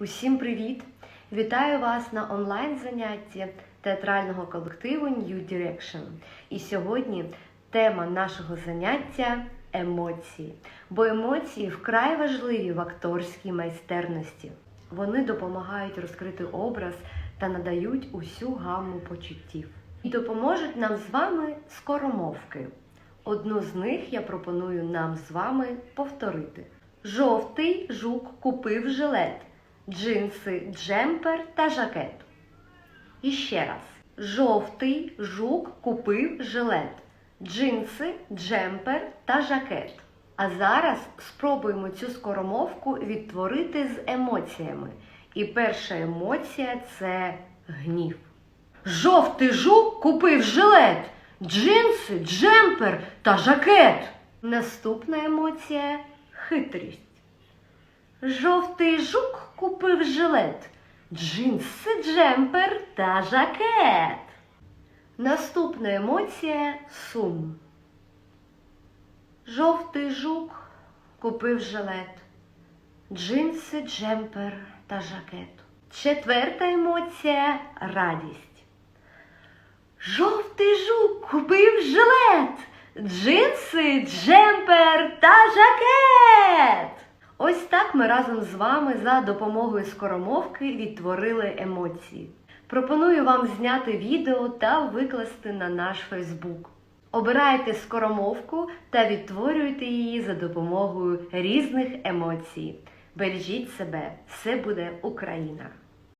Усім привіт! Вітаю вас на онлайн-занятті театрального колективу New Direction. І сьогодні тема нашого заняття емоції. Бо емоції вкрай важливі в акторській майстерності. Вони допомагають розкрити образ та надають усю гамму почуттів. І допоможуть нам з вами скоромовки. Одну з них я пропоную нам з вами повторити. Жовтий жук купив жилет, джинси, джемпер та жакет. І ще раз. Жовтий жук купив жилет, джинси, джемпер та жакет. А зараз спробуємо цю скоромовку відтворити з емоціями. І перша емоція це гнів. Жовтий жук купив жилет, джинси, джемпер та жакет. Наступна емоція хитрість. Жовтий жук купив жилет, джинси, джемпер та жакет. Наступна емоція сум. Жовтий жук купив жилет, джинси, джемпер та жакет. Четверта емоція радість. Жовтий жук купив жилет, джинси, джемпер та жакет. Ми разом з вами за допомогою скоромовки відтворили емоції. Пропоную вам зняти відео та викласти на наш Фейсбук. Обирайте скоромовку та відтворюйте її за допомогою різних емоцій. Бережіть себе, все буде Україна!